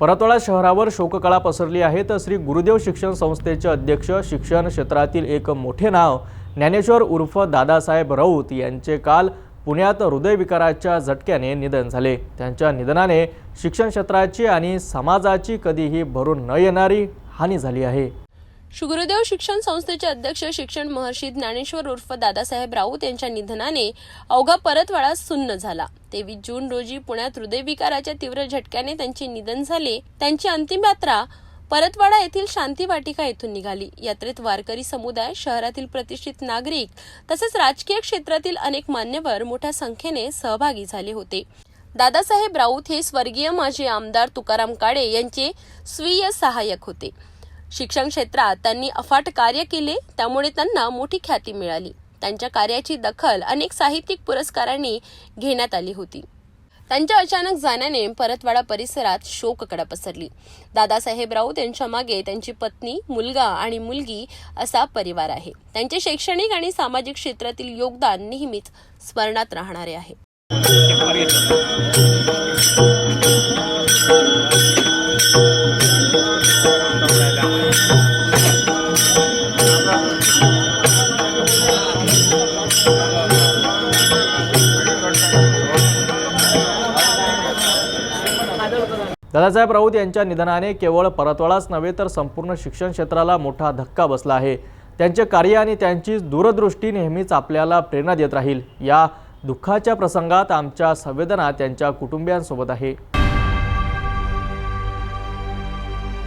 परतवाडा शहरावर शोककळा पसरली आहे तर श्री गुरुदेव शिक्षण संस्थेचे अध्यक्ष शिक्षण क्षेत्रातील एक मोठे नाव ज्ञानेश्वर उर्फ दादासाहेब राऊत यांचे काल पुण्यात हृदयविकाराच्या झटक्याने निधन झाले. त्यांच्या निधनाने शिक्षण क्षेत्राची आणि समाजाची कधीही भरून न येणारी हानी झाली आहे. गुरुदेव शिक्षण संस्थेचे अध्यक्ष शिक्षण महर्षी ज्ञानेश्वर उर्फ दादासाहेब राऊत यांच्या निधनाने अवघा परतवाडा सुन्न झाला. तेवीस जून रोजी पुण्यात हृदयविकाराच्या तीव्र झटक्याने त्यांचे निधन झाले. त्यांची अंतिम यात्रा परतवाडा येथील शांती वाटिका येथून निघाली. यात्रेत वारकरी समुदाय शहरातील प्रतिष्ठित नागरिक तसेच राजकीय क्षेत्रातील अनेक मान्यवर मोठ्या संख्येने सहभागी झाले होते. दादासाहेब राऊत हे स्वर्गीय माजी आमदार तुकाराम काळे यांचे स्वीय सहाय्यक होते. शिक्षण क्षेत्रात त्यांनी अफाट कार्य केले त्यामुळे त्यांना मोठी ख्याती मिळाली. त्यांच्या कार्याची दखल अनेक साहित्यिक पुरस्कारांनी घेण्यात आली होती. त्यांच्या अचानक जाण्याने परतवाडा परिसरात शोककडा पसरली. दादासाहेब राऊत यांच्या मागे त्यांची पत्नी मुलगा आणि मुलगी असा परिवार आहे. त्यांचे शैक्षणिक आणि सामाजिक क्षेत्रातील योगदान नेहमीच स्मरणात राहणारे आहे. दादासाहेब राऊत यांच्या निधनाने केवळ परतवाडाच नव्हे तर संपूर्ण शिक्षण क्षेत्राला मोठा धक्का बसला आहे. त्यांचे कार्य आणि त्यांची दूरदृष्टी नेहमीच आपल्याला प्रेरणा देत राहील. या दुःखाच्या प्रसंगात आमच्या संवेदना त्यांच्या कुटुंबियांसोबत आहे.